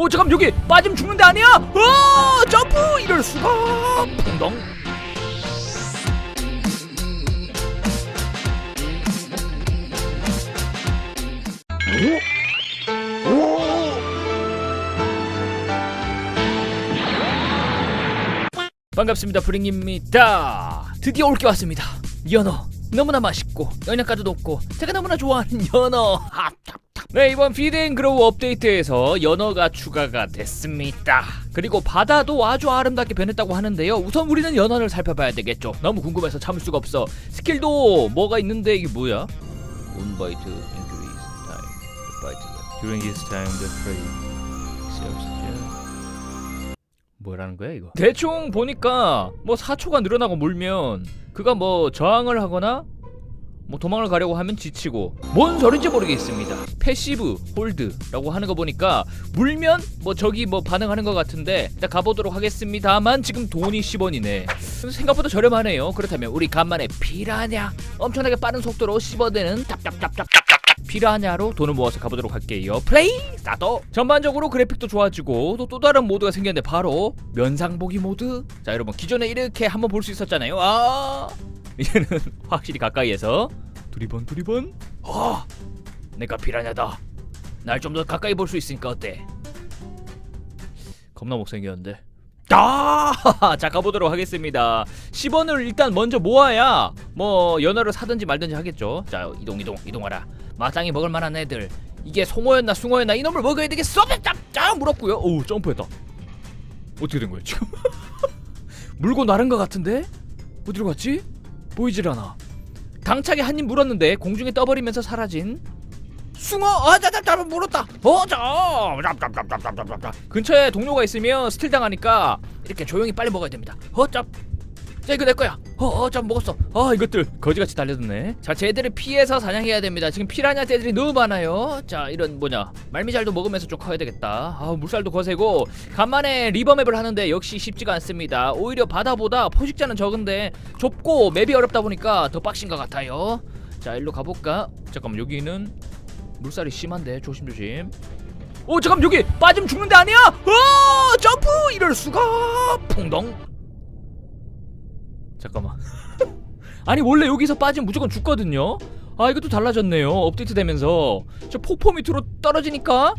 어 잠깐 여기 빠지면 죽는데 아니야? 어 점프! 이럴 수가. 퐁덩. 반갑습니다 브링입니다. 드디어 올 게 왔습니다. 연어. 너무나 맛있고 영양가도 높고 제가 너무나 좋아하는 연어. 합합합 네 이번 피드앤 그로우 업데이트에서 연어가 추가가 됐습니다. 그리고 바다도 아주 아름답게 변했다고 하는데요. 우선 우리는 연어를 살펴봐야 되겠죠. 너무 궁금해서 참을 수가 없어. 스킬도 뭐가 있는데 이게 뭐야? 온바이트 increase time. 바이트 during this time the prey 뭐라는 거야 이거? 대충 보니까 뭐 4초가 늘어나고 물면 그가 뭐 저항을 하거나 뭐 도망을 가려고 하면 지치고 뭔 소린지 모르겠습니다. 패시브 홀드라고 하는 거 보니까 물면 뭐 저기 뭐 반응하는 것 같은데 일단 가보도록 하겠습니다만 지금 돈이 10원이네. 생각보다 저렴하네요. 그렇다면 우리 간만에 피라냐 엄청나게 빠른 속도로 씹어대는 답답답답답답 피라냐로 돈을 모아서 가보도록 할게요. 플레이 스타트. 전반적으로 그래픽도 좋아지고 또 또 다른 모드가 생겼는데 바로 면상보기 모드. 자 여러분 기존에 이렇게 한번 볼 수 있었잖아요. 아 이제는 확실히 가까이에서 두리번 두리번. 아 내가 피라냐다. 날 좀 더 가까이 볼 수 있으니까 어때? 겁나 못생겼는데. 아! 자 가보도록 하겠습니다. 10원을 일단 먼저 모아야 뭐 연어를 사든지 말든지 하겠죠. 자 이동 이동 이동하라. 마땅히 먹을 만한 애들. 이게 송어였나 숭어였나 이놈을 먹어야 되겠어. 쫙쫙 물었고요. 오 점프했다. 어떻게 된 거야 지금? 물고 나른 것 같은데? 어디로 갔지? 보이질 않아. 당차게 한 입 물었는데 공중에 떠버리면서 사라진 숭어. 아자자자 물었다. 어자 근처에 동료가 있으면 스틸 당하니까 이렇게 조용히 빨리 먹어야 됩니다. 어짭 자 이거 내 거야. 어어짭 먹었어. 아 이것들 거지같이 달려드네. 자 쟤들을 피해서 사냥해야 됩니다. 지금 피라냐 떼들이 너무 많아요. 자 이런 뭐냐. 말미잘도 먹으면서 좀 커야 되겠다. 아 물살도 거세고. 간만에 리버맵을 하는데 역시 쉽지가 않습니다. 오히려 바다보다 포식자는 적은데 좁고 맵이 어렵다 보니까 더 빡신 것 같아요. 자 일로 가볼까? 잠깐만 여기는 물살이 심한데 조심조심. 오 잠깐 여기 빠지면 죽는데 아니야? 어 점프! 이럴 수가! 퐁덩. 잠깐만. 아니 원래 여기서 빠지면 무조건 죽거든요. 아 이것도 달라졌네요. 업데이트 되면서 저 폭포 밑으로 떨어지니까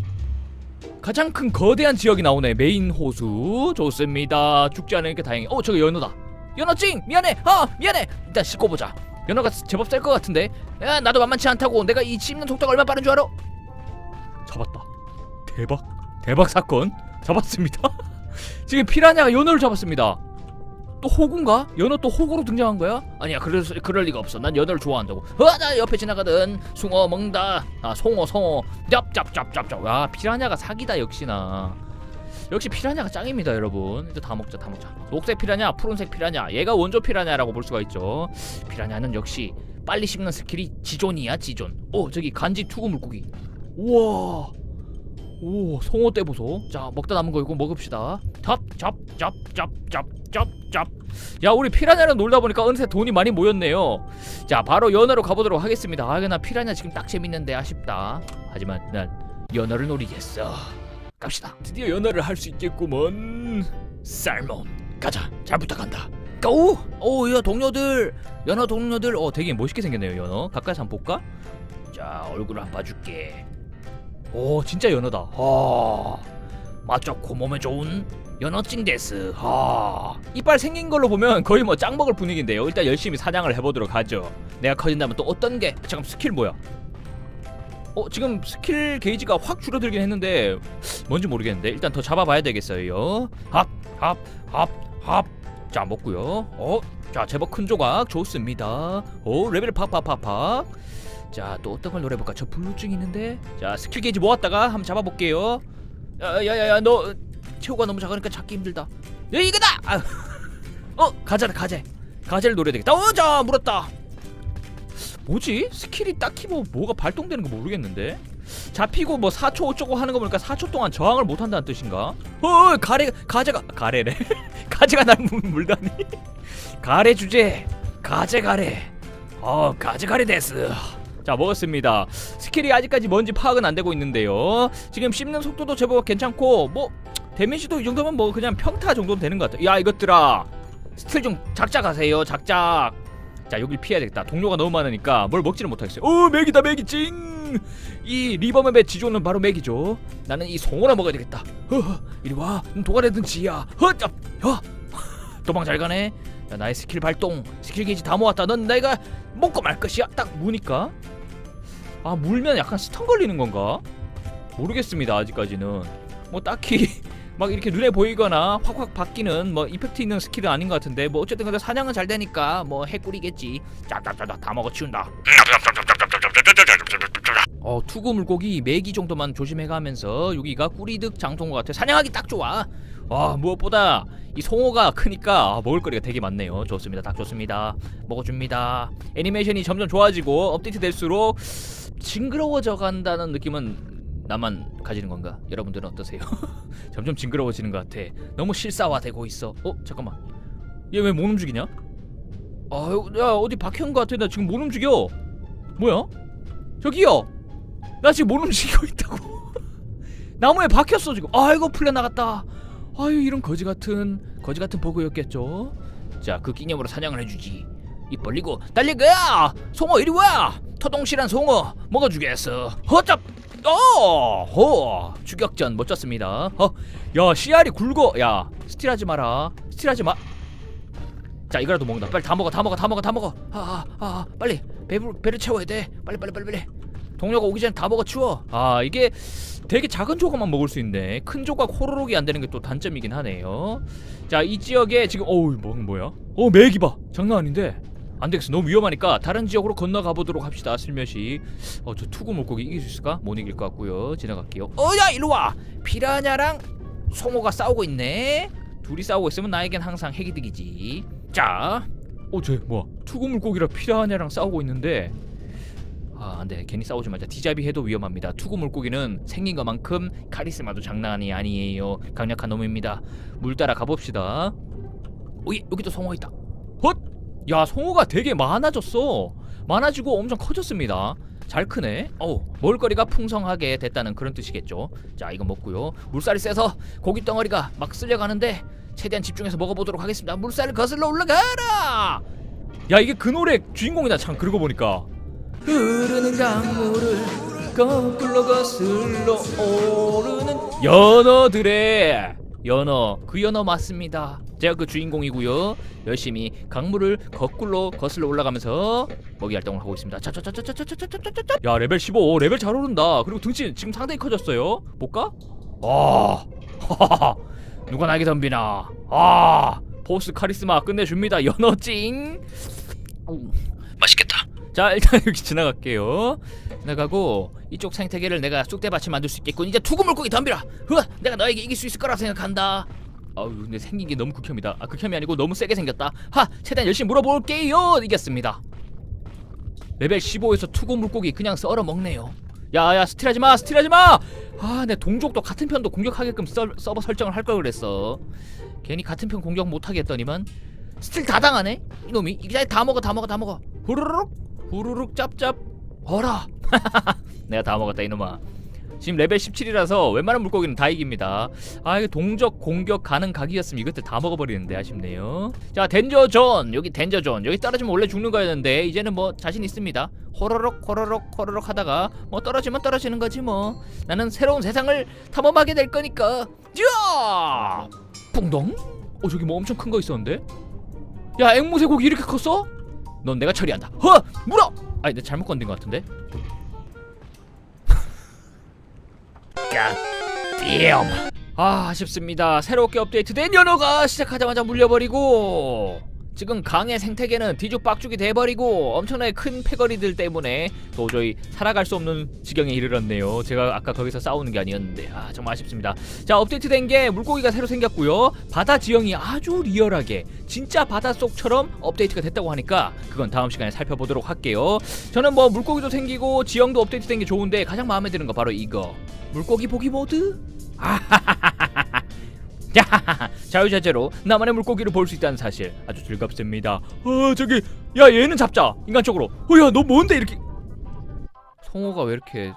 가장 큰 거대한 지역이 나오네. 메인 호수 좋습니다. 죽지 않으니까 다행이. 어 저기 연어다. 연어 찡 미안해. 아 미안해. 일단 씻고 보자. 연어가 제법 셀 것 같은데 야 나도 만만치 않다고 내가 이 씹는 속도가 얼마나 빠른 줄 알아? 잡았다 대박 대박 사건 잡았습니다 지금 피라냐가 연어를 잡았습니다 또 호구인가? 연어 또 호구로 등장한 거야? 아니야 그럴, 수- 그럴 리가 없어. 난 연어를 좋아한다고. 어나 옆에 지나가던 숭어 먹는다. 아 송어 송어. 짭짭짭짭짭 와 피라냐가 사기다 역시나. 역시 피라냐가 짱입니다 여러분. 이제 다 먹자 다 먹자. 녹색 피라냐 푸른색 피라냐. 얘가 원조 피라냐라고 볼 수가 있죠. 피라냐는 역시 빨리 씹는 스킬이 지존이야 지존. 오 저기 간지 투구 물고기. 우와 오 송어 떼 보소 자 먹다 남은 거 이거 먹읍시다 찹찹찹찹찹찹찹 야 우리 피라냐랑 놀다 보니까 어느새 돈이 많이 모였네요 자 바로 연어로 가보도록 하겠습니다 아나 피라냐 지금 딱 재밌는데 아쉽다 하지만 난 연어를 노리겠어 갑시다. 드디어 연애를 할 수 있겠구먼. 살몬 가자. 잘 부탁한다. 고! 오, 야 동료들, 연어 동료들, 어 되게 멋있게 생겼네요 연어. 가까이서 한번 볼까? 자 얼굴 한번 봐줄게. 오 진짜 연어다. 아, 맛 좋고 몸에 좋은 연어찡 데스. 아, 이빨 생긴 걸로 보면 거의 뭐 짱 먹을 분위기인데요. 일단 열심히 사냥을 해보도록 하죠. 내가 커진다면 또 어떤 게? 잠깐 스킬 뭐야? 어 지금 스킬 게이지가 확 줄어들긴 했는데 뭔지 모르겠는데 일단 더 잡아봐야 되겠어요. 합 합 합 합 자 먹고요. 어 자 제법 큰 조각 좋습니다. 오 레벨 팍팍팍팍. 자 또 어떤 걸 노려볼까? 저 블루증 있는데. 자 스킬 게이지 모았다가 한번 잡아볼게요. 야야야야 너 체오가 너무 작으니까 찾기 힘들다. 야 이거다. 아, 어 가자다 가재. 가재를 노려야 되겠다. 어자 물었다. 뭐지? 스킬이 딱히 뭐 뭐가 발동되는 거 모르겠는데. 잡히고 뭐 4초 어쩌고 하는 거 보니까 4초 동안 저항을 못 한다는 뜻인가? 어, 가래 가재가 가래래. 가재가 날 물, 물다니. 가래 주제. 가재 가래. 어, 가재 가래 데스. 자 먹었습니다. 스킬이 아직까지 뭔지 파악은 안 되고 있는데요. 지금 씹는 속도도 제법 괜찮고 뭐 데미지도 이 정도면 뭐 그냥 평타 정도는 되는 것 같아. 야 이것들아. 스킬 좀 작작 하세요. 작작. 자 여길 피해야 되겠다. 동료가 너무 많으니까 뭘 먹지는 못하겠어요. 오 맥이다 맥이. 찡이 리버맵의 지조는 바로 맥이죠. 나는 이 송어나 먹어야 되겠다. 허허. 이리 와. 도가래든 지야 허짭 야. 도망 잘 가네. 야 나의 스킬 발동. 스킬 게이지 다 모았다. 넌 내가 먹고 말 것이야. 딱 무니까 아 물면 약간 스턴 걸리는 건가? 모르겠습니다 아직까지는. 뭐 딱히 막 이렇게 눈에 보이거나 확확 바뀌는 뭐 이펙트 있는 스킬은 아닌 것 같은데 뭐 어쨌든 근데 사냥은 잘 되니까 뭐 해꾸리겠지. 짭짭짭짭 다 먹어 치운다. 어 투구 물고기 메기 정도만 조심해가면서 여기가 꾸리득 장소인 것 같아. 사냥하기 딱 좋아 와 무엇보다 이 송어가 크니까 아, 먹을 거리가 되게 많네요. 좋습니다. 딱 좋습니다. 먹어줍니다. 애니메이션이 점점 좋아지고 업데이트 될수록 징그러워져 간다는 느낌은 나만 가지는 건가? 여러분들은 어떠세요? 점점 징그러워지는 것 같아. 너무 실사화되고 있어. 어 잠깐만. 얘 왜 못 움직이냐? 아야 어디 박혀인 것 같아. 나 지금 못 움직여. 뭐야? 저기요! 나 지금 못 움직이고 있다고. 나무에 박혔어 지금. 아이고 풀려 나갔다 아유 이런 거지 같은 거지 같은 버그였겠죠. 자 그 기념으로 사냥을 해주지. 입 벌리고 거야! 송어 이리 와! 토동실한 송어 먹어주겠어. 허짭 어허! 추격전 멋졌습니다. 어 야 씨알이 굵어! 야 스틸하지 마라. 스틸하지 마. 자 이거라도 먹는다. 빨리 다 먹어 다 먹어 다 먹어 다 먹어. 아 아 아, 아, 빨리. 배부 배를 채워야 돼. 빨리 빨리 빨리 빨리 동료가 오기 전에 다 먹어 치워. 아 이게 되게 작은 조각만 먹을 수 있네. 큰 조각 호로록이 안 되는 게 또 단점이긴 하네요. 자 이 지역에 지금 어우 뭐 뭐야? 어 맥이 봐. 장난 아닌데. 안 되겠어 너무 위험하니까 다른 지역으로 건너가 보도록 합시다 슬며시. 어 저 투구 물고기 이길 수 있을까? 못 이길 것 같고요. 지나갈게요. 어야 이리 와! 피라냐랑 송어가 싸우고 있네. 둘이 싸우고 있으면 나에겐 항상 핵이득이지. 자 어 쟤 뭐야? 투구 물고기랑 피라냐랑 싸우고 있는데 아, 안돼. 괜히 싸우지 말자. 디자비 해도 위험합니다. 투구 물고기는 생긴 것만큼 카리스마도 장난이 아니에요. 강력한 놈입니다. 물 따라 가봅시다. 오이 여기도 송어 있다. 헛! 야 송어가 되게 많아졌어. 많아지고 엄청 커졌습니다. 잘 크네. 어우 먹을거리가 풍성하게 됐다는 그런 뜻이겠죠. 자 이거 먹고요. 물살이 세서 고기 덩어리가 막 쓸려가는데 최대한 집중해서 먹어보도록 하겠습니다. 물살을 거슬러 올라가라. 야 이게 그 노래 주인공이다 참 그러고 보니까. 흐르는 강물을 거꾸로 거슬러 오르는 연어들의 연어 그 연어 맞습니다. 제가 그 주인공이고요. 열심히 강물을 거꾸로 거슬러 올라가면서 먹이 활동을 하고 있습니다. 차차차차차차차차차차 야 레벨 15 레벨 잘 오른다. 그리고 등치 지금 상당히 커졌어요. 볼까? 아. 하하하 누가 나에게 덤비나? 아. 보스 카리스마 끝내줍니다. 연어 찡 자 일단 여기 지나갈게요. 지나가고 이쪽 생태계를 내가 쑥대밭이 만들 수 있겠군. 이제 투구 물고기 덤비라. 흐 내가 너에게 이길 수 있을 거라 생각한다. 아우 근데 생긴 게 너무 극혐이다. 아 극혐이 아니고 너무 세게 생겼다. 하 최대한 열심히 물어볼게요. 이겼습니다. 레벨 15에서 투구 물고기 그냥 썰어 먹네요. 야야 스틸하지 마 스틸하지 마 아 내 동족도 같은 편도 공격하게끔 서, 서버 설정을 할 걸 그랬어. 괜히 같은 편 공격 못하게 했더니만. 스틸 다 당하네? 이놈이. 이제 다 먹어 다 먹어 다 먹어. 후루룩 후루룩 짭짭 어라. 내가 다 먹었다 이놈아. 지금 레벨 17이라서 웬만한 물고기는 다 이깁니다. 아 이거 동적 공격 가능 각이었으면 이것들 다 먹어버리는데 아쉽네요. 자 덴저존. 여기 덴저존. 여기 떨어지면 원래 죽는 거였는데 이제는 뭐 자신 있습니다. 호로록 호로록 호로록 하다가 뭐 떨어지면 떨어지는 거지 뭐. 나는 새로운 세상을 탐험하게 될 거니까. 자! 뿡덩? 어 저기 뭐 엄청 큰 거 있었는데? 야 앵무새 고기 이렇게 컸어? 넌 내가 처리한다. 허! 물어! 아니 내가 잘못 건든 것 같은데. 아 아쉽습니다. 새롭게 업데이트된 연어가 시작하자마자 물려버리고 지금 강의 생태계는 뒤죽박죽이 돼버리고 엄청나게 큰 패거리들 때문에 도저히 살아갈 수 없는 지경에 이르렀네요. 제가 아까 거기서 싸우는 게 아니었는데 아 정말 아쉽습니다. 자 업데이트된 게 물고기가 새로 생겼고요. 바다 지형이 아주 리얼하게 진짜 바닷속처럼 업데이트가 됐다고 하니까 그건 다음 시간에 살펴보도록 할게요. 저는 뭐 물고기도 생기고 지형도 업데이트된 게 좋은데 가장 마음에 드는 거 바로 이거 물고기 보기 모드. 아하하하하하. 야, 자유자재로 나만의 물고기를 볼 수 있다는 사실 아주 즐겁습니다. 어 저기 야 얘는 잡자. 인간적으로. 어야 너 뭔데 이렇게? 성호가 왜 이렇게?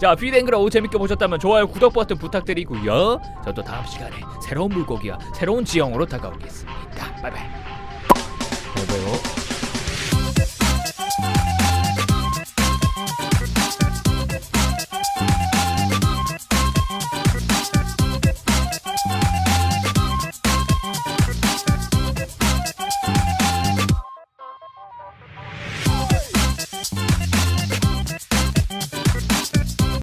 자 피댕그라우 재밌게 보셨다면 좋아요 구독 버튼 부탁드리고요. 저또 다음 시간에 새로운 물고기와 새로운 지형으로 다가오겠습니다. 바이바이. 여보요